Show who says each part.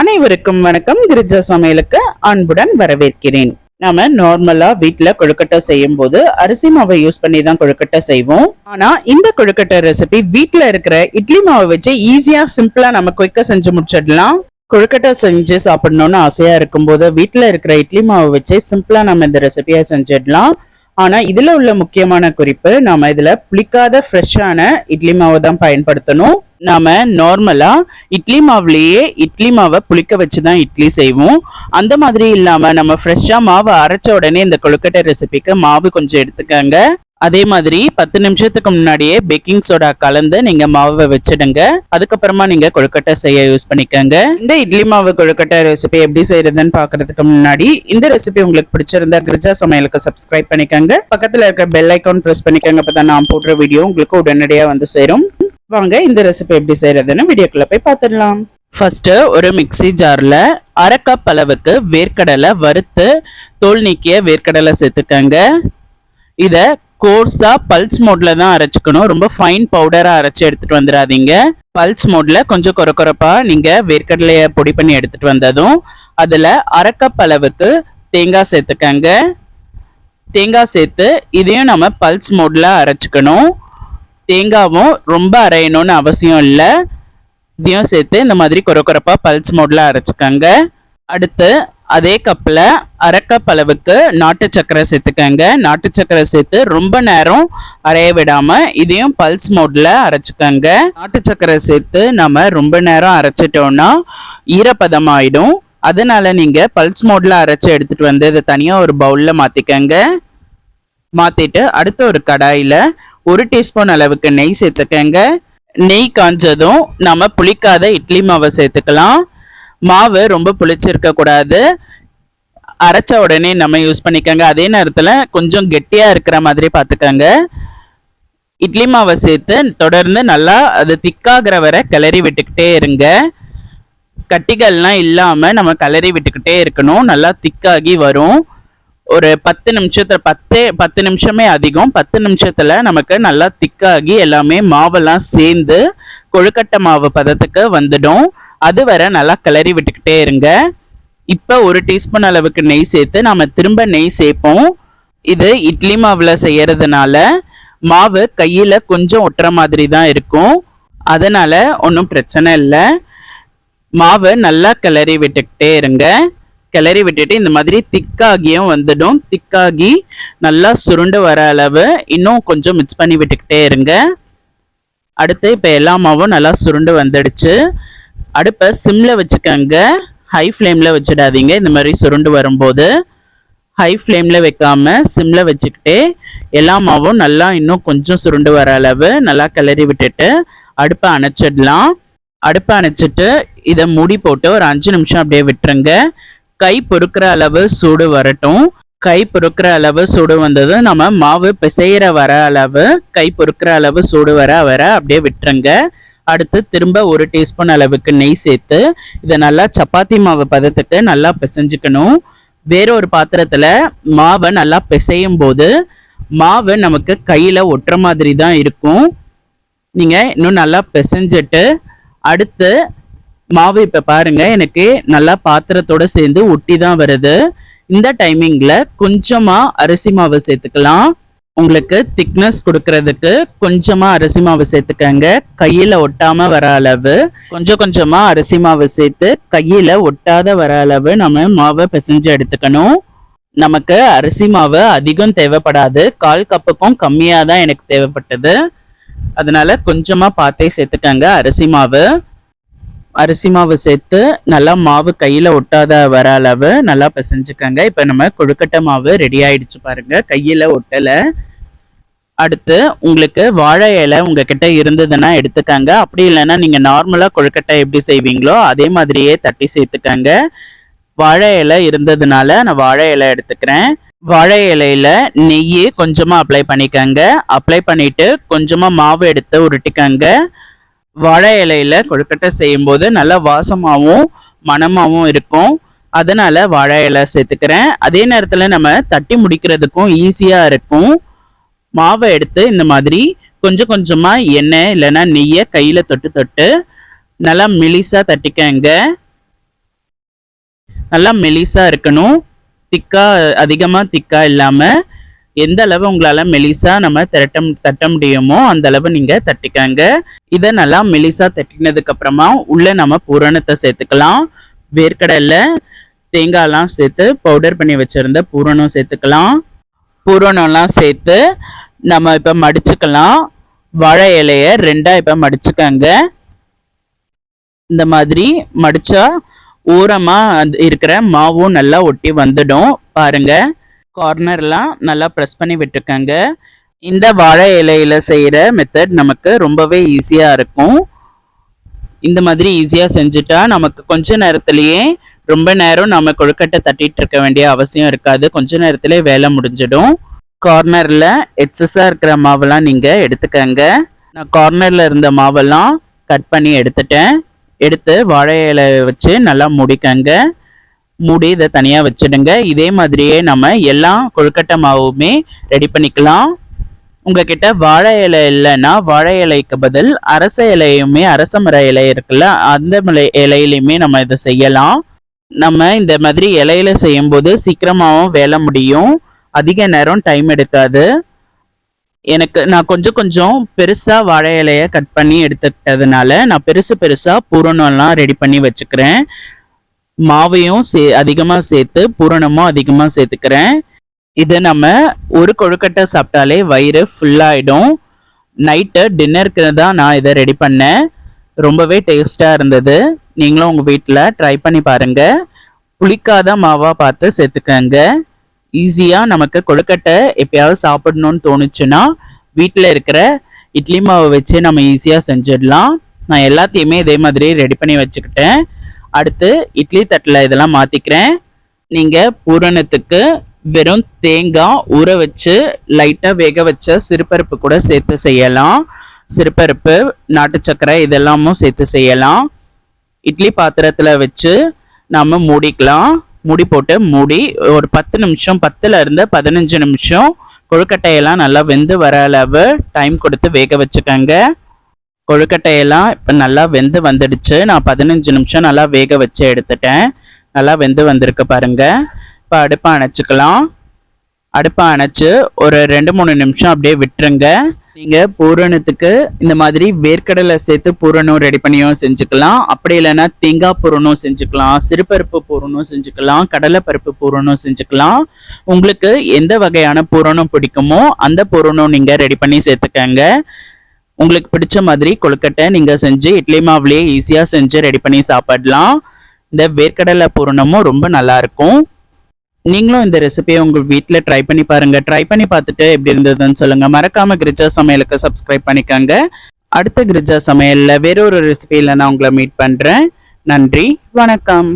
Speaker 1: அனைவருக்கும் வணக்கம். கிரிஜா சமையலுக்கு அன்புடன் வரவேற்கிறேன். நாம நார்மலா வீட்டுல கொழுக்கட்டை செய்யும் போது அரிசி மாவை யூஸ் பண்ணி தான் கொழுக்கட்டை செய்வோம். ஆனா இந்த கொழுக்கட்டை ரெசிபி வீட்டுல இருக்கிற இட்லி மாவை வச்சு ஈஸியா சிம்பிளா நம்ம குயிக்கா செஞ்சு முடிச்சிடலாம். கொழுக்கட்டை செஞ்சு சாப்பிடணும்னு ஆசையா இருக்கும்போது வீட்டுல இருக்கிற இட்லி மாவை வச்சு சிம்பிளா நம்ம இந்த ரெசிபியை செஞ்சிடலாம். ஆனால் இதில் உள்ள முக்கியமான குறிப்பு நாம் இதில் புளிக்காத ஃப்ரெஷ்ஷான இட்லி மாவை தான் பயன்படுத்தணும். நாம் நார்மலாக இட்லி மாவுலேயே இட்லி மாவை புளிக்க வச்சு தான் இட்லி செய்வோம். அந்த மாதிரி இல்லாமல் நம்ம ஃப்ரெஷ்ஷாக மாவை அரைச்ச உடனே இந்த கொழுக்கட்டை ரெசிபிக்கு மாவு கொஞ்சம் எடுத்துக்கங்க. அதே மாதிரி பத்து நிமிஷத்துக்கு முன்னாடியே பேக்கிங் சோடா கலந்து நீங்க மாவை வச்சிடுங்க. அதுக்கப்புறமா நீங்க கொழுக்கட்டை செய்ய யூஸ் பண்ணிக்கோங்க. இந்த இட்லி மாவு கொழுக்கட்டை ரெசிபி எப்படி செய்யறதுன்னு பாக்குறதுக்கு முன்னாடி இந்த ரெசிபி உங்களுக்கு பிடிச்சிருந்தா கிரிஜா சமையலுக்கு சப்ஸ்கிரைப் பண்ணிக்கோங்க. பக்கத்துல இருக்க பெல் ஐக்கான் பிரஸ் பண்ணிக்கோங்க அப்பதான் நான் போடுற வீடியோ உங்களுக்கு உடனடியா வந்து சேரும். வாங்க இந்த ரெசிபி எப்படி செய்யறதுன்னு வீடியோக்குள்ள போய் பாத்துடலாம். ஃபர்ஸ்ட் ஒரு மிக்ஸி ஜார்ல அரை கப் அளவுக்கு வேர்க்கடலை வறுத்து தோல் நீக்கிய வேர்க்கடலை சேர்த்துக்கங்க. இதை கோர்ஸா பல்ஸ் மோட்ல தான் அரைச்சுக்கணும். ரொம்ப ஃபைன் பவுடரா அரைச்சு எடுத்துட்டு வந்துடாதீங்க. பல்ஸ் மோட்ல கொஞ்சம் கொரகொரப்பா நீங்க வேர்க்கடலைய பொடி பண்ணி எடுத்துட்டு வந்ததும் அதுல அரைக்கப் அளவுக்கு தேங்காய் சேர்த்துக்கங்க. தேங்காய் சேர்த்து இதையும் நம்ம பல்ஸ் மோட்ல அரைச்சுக்கணும். தேங்காவும் ரொம்ப அரையணும்னு அவசியம் இல்லை. இதையும் சேர்த்து இந்த மாதிரி கொரகொரப்பா பல்ஸ் மோட்ல அரைச்சுக்கோங்க. அடுத்து அதே கப்பில் அரைக்கப் அளவுக்கு நாட்டு சக்கரை சேர்த்துக்கங்க. நாட்டு சக்கரை சேர்த்து ரொம்ப நேரம் அரைய விடாமல் இதையும் பல்ஸ் மோட்டில் அரைச்சிக்கங்க. நாட்டு சக்கரை சேர்த்து நம்ம ரொம்ப நேரம் அரைச்சிட்டோம்னா ஈரப்பதமாயிடும். அதனால் நீங்கள் பல்ஸ் மோடில் அரைச்சி எடுத்துகிட்டு வந்து இதை தனியாக ஒரு பவுலில் மாற்றிக்கங்க மாற்றிட்டு அடுத்த ஒரு கடாயில் ஒரு டீஸ்பூன் அளவுக்கு நெய் சேர்த்துக்கங்க. நெய் காஞ்சதும் நம்ம புளிக்காத இட்லி மாவை சேர்த்துக்கலாம். மாவு ரொம்ப புளிச்சிருக்க கூடாது. அரைச்ச உடனே நம்ம யூஸ் பண்ணிக்கோங்க. அதே நேரத்தில் கொஞ்சம் கெட்டியாக இருக்கிற மாதிரி பார்த்துக்கோங்க இட்லி மாவை சேர்த்து தொடர்ந்து நல்லா அது திக்காகிற வரை கிளறி விட்டுக்கிட்டே இருங்க. கட்டிகள்லாம் இல்லாமல் நம்ம கிளறி விட்டுக்கிட்டே இருக்கணும். நல்லா திக்காகி வரும். ஒரு பத்து நிமிஷத்தில் பத்தே பத்து நிமிஷமே அதிகம். பத்து நிமிஷத்தில் நமக்கு நல்லா திக்காகி எல்லாமே மாவெல்லாம் சேர்ந்து கொழுக்கட்டை மாவு பதத்துக்கு வந்துடும். அது வரை நல்லா கிளறி விட்டுக்கிட்டே இருங்க. இப்போ ஒரு டீஸ்பூன் அளவுக்கு நெய் சேர்த்து நம்ம திரும்ப நெய் சேர்ப்போம். இது இட்லி மாவில் செய்கிறதுனால மாவு கையில் கொஞ்சம் ஒட்டுற மாதிரி தான் இருக்கும். அதனால் ஒன்றும் பிரச்சனை இல்லை. மாவு நல்லா கிளறி விட்டுக்கிட்டே இருங்க. கிளறி விட்டுட்டு இந்த மாதிரி திக்காகியும் வந்துடும். திக்காகி நல்லா சுருண்டு வர அளவு இன்னும் கொஞ்சம் மிக்ஸ் பண்ணி விட்டுக்கிட்டே இருங்க. அடுத்து இப்போ எல்லா மாவும் நல்லா சுருண்டு வந்துடுச்சு. அடுப்பை சிம்மில் வச்சுக்கோங்க. ஹை ஃப்ளேமில் வச்சிடாதீங்க. இந்த மாதிரி சுருண்டு வரும்போது ஹை ஃப்ளேமில் வைக்காம சிம்மில் வச்சுக்கிட்டே எல்லா மாவும் நல்லா இன்னும் கொஞ்சம் சுருண்டு வர அளவு நல்லா கிளறி விட்டுட்டு அடுப்பை அணைச்சிடலாம். அடுப்பை அணைச்சிட்டு இதை மூடி போட்டு ஒரு அஞ்சு நிமிஷம் அப்படியே விட்டுருங்க. கை பொறுக்கிற அளவு சூடு வரட்டும். கை பொறுக்கிற அளவு சூடு வந்ததும் நம்ம மாவு பிசைகிற வர அளவு கை பொறுக்கிற அளவு சூடு வர வர அப்படியே விட்டுருங்க. அடுத்து திரும்ப ஒரு டீஸ்பூன் அளவுக்கு நெய் சேர்த்து இதை நல்லா சப்பாத்தி மாவு பதத்துக்கு நல்லா பிசைஞ்சுக்கணும். வேற ஒரு மாவை நல்லா பிசையும் போது மாவு நமக்கு கையில் ஒட்டுற மாதிரி தான் இருக்கும். நீங்கள் இன்னும் நல்லா பிசைஞ்சிட்டு அடுத்து மாவு இப்போ பாருங்க எனக்கு நல்லா பாத்திரத்தோட சேர்ந்து ஒட்டி தான் வருது. இந்த டைமிங்கில் கொஞ்சமாக அரிசி மாவு சேர்த்துக்கலாம். உங்களுக்கு திக்னஸ் கொடுக்கறதுக்கு கொஞ்சமாக அரிசி மாவு சேர்த்துக்கங்க. கையில் ஒட்டாமல் வர அளவு. கொஞ்சம் கொஞ்சமாக அரிசி மாவு சேர்த்து கையில் ஒட்டாத வர அளவு நம்ம மாவை பிசைஞ்சு எடுத்துக்கணும். நமக்கு அரிசி மாவு அதிகம் தேவைப்படாது. கால் கப்புக்கும் கம்மியாக தான் எனக்கு தேவைப்பட்டது. அதனால கொஞ்சமாக பார்த்தே சேர்த்துக்கங்க அரிசி மாவு. அரிசி மாவு சேர்த்து நல்லா மாவு கையில் ஒட்டாத வர அளவு நல்லா பிசைஞ்சுக்கோங்க. இப்போ நம்ம கொழுக்கட்டை மாவு ரெடி ஆயிடுச்சு பாருங்க. கையில் ஒட்டலை. அடுத்து உங்களுக்கு வாழை இலை உங்ககிட்ட இருந்ததுன்னா எடுத்துக்கங்க. அப்படி இல்லைன்னா நீங்கள் நார்மலாக கொழுக்கட்டை எப்படி செய்வீங்களோ அதே மாதிரியே தட்டி சேர்த்துக்கோங்க. வாழை இலை இருந்ததுனால நான் வாழை இலை எடுத்துக்கிறேன். வாழை இலையில நெய் கொஞ்சமாக அப்ளை பண்ணிக்கங்க. அப்ளை பண்ணிட்டு கொஞ்சமாக மாவு எடுத்து உருட்டிக்கங்க. வாழை இலையில கொழுக்கட்டை செய்யும்போது நல்லா வாசமாகவும் மணமாகவும் இருக்கும். அதனால வாழை இலை சேர்த்துக்கிறேன். அதே நேரத்தில் நம்ம தட்டி முடிக்கிறதுக்கும் ஈஸியாக இருக்கும். மாவை எடுத்து இந்த மாதிரி கொஞ்சம் கொஞ்சமாக எண்ணெய் இல்லைன்னா நெய்யை கையில் தொட்டு தொட்டு நல்லா மெலிசாக தட்டிக்கங்க. நல்லா மெலிசா இருக்கணும். திக்கா அதிகமாக திக்கா இல்லாமல் எந்த அளவு உங்களால் மெலிசா நம்ம திரட்ட தட்ட முடியுமோ அந்த அளவு நீங்கள் தட்டிக்கங்க. இதை நல்லா மெலிசா தட்டினதுக்கு அப்புறமா உள்ள நம்ம பூரணத்தை சேர்த்துக்கலாம். வேர்க்கடலை தேங்காய்லாம் சேர்த்து பவுடர் பண்ணி வச்சிருந்த பூரணம் சேர்த்துக்கலாம். பூரணம்லாம் சேர்த்து நம்ம இப்போ மடிச்சுக்கலாம். வாழை இலைய ரெண்டா இப்போ மடிச்சுக்கங்க. இந்த மாதிரி மடிச்சா ஓரமா இருக்கிற மாவும் நல்லா ஒட்டி வந்துடும். பாருங்க. கார்னர்லாம் நல்லா ப்ரெஸ் பண்ணி விட்டுருக்கங்க இந்த வாழை இலையில செய்கிற மெத்தட் நமக்கு ரொம்பவே ஈஸியாக இருக்கும். இந்த மாதிரி ஈஸியாக செஞ்சுட்டா நமக்கு கொஞ்ச நேரத்துலேயே ரொம்ப நேரம் நம்ம கொழுக்கட்டை தட்டிட்டு இருக்க வேண்டிய அவசியம் இருக்காது. கொஞ்ச நேரத்திலே வேலை முடிஞ்சிடும். கார்னரில் எக்ஸஸாக இருக்கிற மாவெல்லாம் நீங்கள் எடுத்துக்கங்க. நான் கார்னரில் இருந்த மாவெல்லாம் கட் பண்ணி எடுத்துட்டேன். எடுத்து வாழை இலை வச்சு நல்லா முடிக்கங்க. மூடி இதை தனியாக வச்சிடுங்க. இதே மாதிரியே நம்ம எல்லா கொழுக்கட்டை மாவுமே ரெடி பண்ணிக்கலாம். உங்ககிட்ட வாழை இலை இல்லைன்னா வாழை இலைக்கு பதில் அரச இலையுமே அரச மர இலை இருக்குல்ல அந்த மலை இலையிலையுமே நம்ம இதை செய்யலாம். நம்ம இந்த மாதிரி இலையில செய்யும்போது சீக்கிரமாகவும் வேலை முடியும். அதிக நேரம் டைம் எடுக்காது. எனக்கு நான் கொஞ்சம் கொஞ்சம் பெருசாக வாழை இலையை கட் பண்ணி எடுத்துக்கிட்டதுனால நான் பெருசு பெருசாக பூரணம்லாம் ரெடி பண்ணி வச்சுக்கிறேன். மாவையும் சே அதிகமாக சேர்த்து பூரணமும் அதிகமாக சேர்த்துக்கிறேன். இதை நம்ம ஒரு கொழுக்கட்டை சாப்பிட்டாலே வயிறு ஃபுல்லாகிடும் நைட்டு டின்னருக்கு தான் நான் இதை ரெடி பண்ணேன். ரொம்பவே டேஸ்ட்டாக இருந்தது. நீங்களும் உங்கள் வீட்டில் ட்ரை பண்ணி பாருங்கள் புளிக்காத மாவாக பார்த்து சேர்த்துக்கங்க. ஈஸியாக நமக்கு கொழுக்கட்டை எப்பயாவது சாப்பிடணும்னு தோணுச்சுன்னா வீட்டில் இருக்கிற இட்லி மாவை வச்சு நம்ம ஈஸியாக செஞ்சிடலாம். நான் எல்லாத்தையுமே இதே மாதிரி ரெடி பண்ணி வச்சுக்கிட்டேன். அடுத்து இட்லி தட்டில் இதெல்லாம் மாற்றிக்கிறேன் நீங்கள் பூரணத்துக்கு வெறும் தேங்காய் ஊற வச்சு லைட்டாக வேக வச்ச சிறுபருப்பு கூட சேர்த்து செய்யலாம். சிறுபருப்பு நாட்டு சக்கரை இதெல்லாமும் சேர்த்து செய்யலாம். இட்லி பாத்திரத்தில் வச்சு நம்ம மூடிக்கலாம். மூடி போட்டு மூடி ஒரு பத்து நிமிஷம் பத்துலேருந்து பதினஞ்சு நிமிஷம் கொழுக்கட்டையெல்லாம் நல்லா வெந்து வர அளவு டைம் கொடுத்து வேக வச்சுக்கோங்க. கொழுக்கட்டையெல்லாம் இப்போ நல்லா வெந்து வந்துடுச்சு. நான் பதினஞ்சு நிமிஷம் நல்லா வேக வச்சு எடுத்துட்டேன். நல்லா வெந்து வந்திருக்கு பாருங்க. இப்போ அடுப்பை அணைச்சிக்கலாம். அடுப்பை அணைச்சு ஒரு ரெண்டு மூணு நிமிஷம் அப்படியே விட்டுருங்க. நீங்கள் பூரணத்துக்கு இந்த மாதிரி வேர்க்கடலை சேர்த்து பூரணம் ரெடி பண்ணியும் செஞ்சுக்கலாம். அப்படி இல்லைன்னா தேங்காய் பூரணம் செஞ்சுக்கலாம். சிறுபருப்பு பூரணம் செஞ்சுக்கலாம். கடலைப்பருப்பு பூரணம் செஞ்சுக்கலாம். உங்களுக்கு எந்த வகையான பூரணம் பிடிக்குமோ அந்த பூரணம் நீங்கள் ரெடி பண்ணி சேர்த்துக்கங்க. உங்களுக்கு பிடிச்ச மாதிரி கொழுக்கட்டை நீங்கள் செஞ்சு இட்லி மாவுலேயே ஈஸியாக செஞ்சு ரெடி பண்ணி சாப்பிடலாம். இந்த வேர்க்கடலை பூரணமும் ரொம்ப நல்லாயிருக்கும் நீங்களும் இந்த ரெசிபியை உங்கள் வீட்டில் ட்ரை பண்ணி பாருங்கள் ட்ரை பண்ணி பார்த்துட்டு எப்படி இருந்ததுன்னு சொல்லுங்கள் மறக்காமல் கிரிஜா சமையலுக்கு சப்ஸ்கிரைப் பண்ணிக்கோங்க. அடுத்த கிரிஜா சமையலில் வேறொரு ரெசிபியில் நான் உங்களை மீட் பண்ணுறேன் நன்றி வணக்கம்.